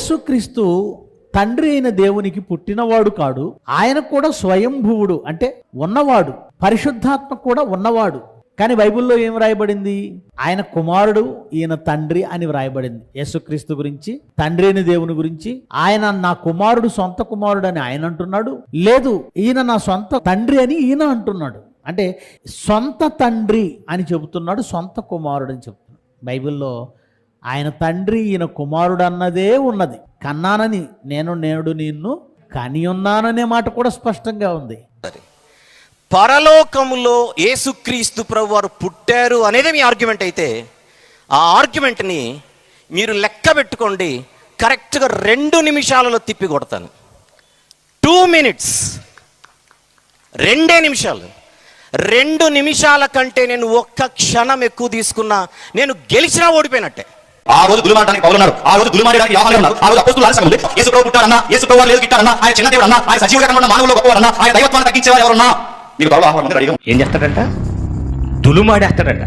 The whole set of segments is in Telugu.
యేసుక్రీస్తు తండ్రి అయిన దేవునికి పుట్టినవాడు కాడు. ఆయన కూడా స్వయంభువుడు అంటే ఉన్నవాడు. పరిశుద్ధాత్మ కూడా ఉన్నవాడు. కానీ బైబిల్లో ఏం రాయబడింది ఆయన కుమారుడు ఈయన తండ్రి అని వ్రాయబడింది. యేసుక్రీస్తు గురించి తండ్రి అయిన దేవుని గురించి. ఆయన నా కుమారుడు సొంత కుమారుడు అని ఆయన అంటున్నాడు. లేదు ఈయన నా సొంత తండ్రి అని ఈయన అంటున్నాడు. అంటే సొంత తండ్రి అని చెబుతున్నాడు సొంత కుమారుడు అని చెప్తున్నాడు బైబిల్లో ఆయన తండ్రి ఈయన కుమారుడు అన్నదే ఉన్నది. కన్నానని నేను నేడు నిన్ను కని ఉన్నాననే మాట కూడా స్పష్టంగా ఉంది. సరే. పరలోకములో యేసుక్రీస్తు ప్రభు వారు పుట్టారు అనేది మీ ఆర్గ్యుమెంట్ అయితే ఆ ఆర్గ్యుమెంట్ని మీరు లెక్క పెట్టుకోండి. కరెక్ట్గా రెండు నిమిషాలలో తిప్పి కొడతాను. Two minutes. రెండే నిమిషాలు. రెండు నిమిషాల కంటే నేను ఒక్క క్షణం ఎక్కువ తీసుకున్నా నేను గెలిచినా ఓడిపోయినట్టే. ఆ రోజు దులుమాడడానికి పౌలు ఉన్నారు ఆ రోజు దులుమాడడానికి యోహాను ఉన్నారు. ఆ రోజు అపోస్తులు ఆలస్యం ఉంది యేసు ప్రభు పుట్టారన్నా యేసు ప్రభు లేదు గిట్టారన్నా ఆయన చిన్న దేవుడు అన్నా ఆయన సజీవ ఉన్న మానవులు గొప్పవారన్నా ఆయన దైవత్వాన్ని తగ్గించేవారు ఎవరన్నా మీకు పౌలు ఆహ్వానం అడిగాం. ఏం చేస్తాడంట? దులుమాడేస్తాడంట.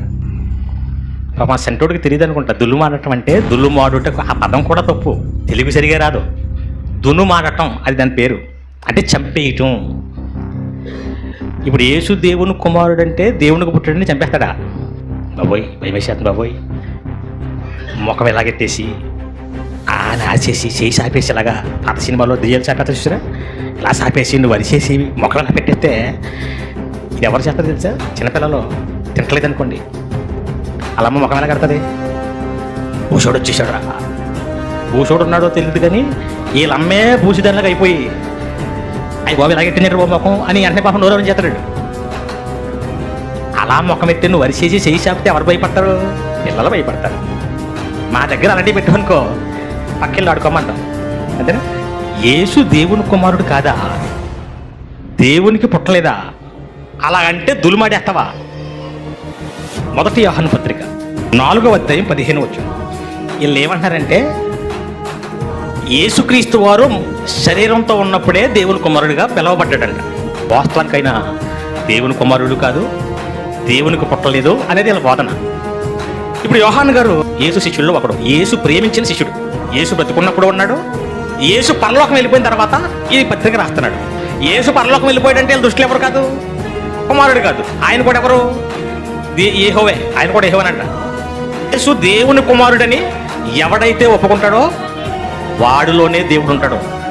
మా సెంటోడికి తెలియదు అనుకుంటా. దులుమాడటం అంటే దులుమాడుట ఆ పదం కూడా తప్పు. తెలుగు సరిగా రాదు. దునుమాడటం అది దాని పేరు. అంటే చంపేయటం. ఇప్పుడు యేసు దేవుని కుమారుడు అంటే దేవునికి పుట్టడని చంపేస్తాడా? బాబోయ్ భయమేసేస్తుంది బాబోయ్. ముఖం ఎలాగెట్టేసి ఆ ఆసేసి చేసి సాపేసి ఇలాగా పాత సినిమాలో దెయ్యాలు చేపేత చూసారా? ఇలా సాపేసి నువ్వు వరిసేసి ముఖం ఎలా పెట్టేస్తే ఇది ఎవరు చేస్తారు తెలుసా? చిన్నపిల్లలు తింటలేదు అనుకోండి. అలా అమ్మ ముఖం ఎలా కడుతుంది? భూషోడు వచ్చేసాడు రా భూషోడు ఉన్నాడో తెలియదు కానీ వీళ్ళమ్మే భూషిదానిలాగా అయిపోయి అయ్యి బాబు ఇలా ఎట్టినారు బాబు ముఖం అని వెంటనే పాపం నోరు చేస్తాడు అలా ముఖం ఎత్తి నువ్వు వరిసేసి చేయి చాపితే ఎవరు భయపడతారు? పిల్లలు భయపడతారు. మా దగ్గర అలాంటివి పెట్టుకోనుకో పక్కిళ్ళు ఆడుకోమంటాం. అంతేనా? యేసు దేవుని కుమారుడు కాదా? దేవునికి పుట్టలేదా? అలాగంటే దులుమాడేస్తావా? మొదటి యోహాను పత్రిక నాలుగో అధ్యాయం పదిహేను వచ్చు వీళ్ళు ఏమంటారంటే యేసుక్రీస్తు వారు శరీరంతో ఉన్నప్పుడే దేవుని కుమారుడిగా పిలవబడ్డాడంట. వాస్తవానికైనా దేవుని కుమారుడు కాదు దేవునికి పుట్టలేదు అనేది వీళ్ళ బోధన ఇప్పుడు యోహాన్ గారు యేసు శిష్యుల్లో ఒకడు. యేసు ప్రేమించిన శిష్యుడు. యేసు బ్రతుకున్నప్పుడు ఉన్నాడు. యేసు పరలోకం వెళ్ళిపోయిన తర్వాత ఈ పత్రిక రాస్తున్నాడు. యేసు పరలోకం వెళ్ళిపోయాడంటే వీళ్ళ దృష్టిలో ఎవరు కాదు? కుమారుడు కాదు. ఆయన కూడా ఎవరు? దే- ఆయన కూడా యెహోవనంట. యేసు దేవుని కుమారుడని ఎవడైతే ఒప్పుకుంటాడో వాడిలోనే దేవుడు ఉంటాడు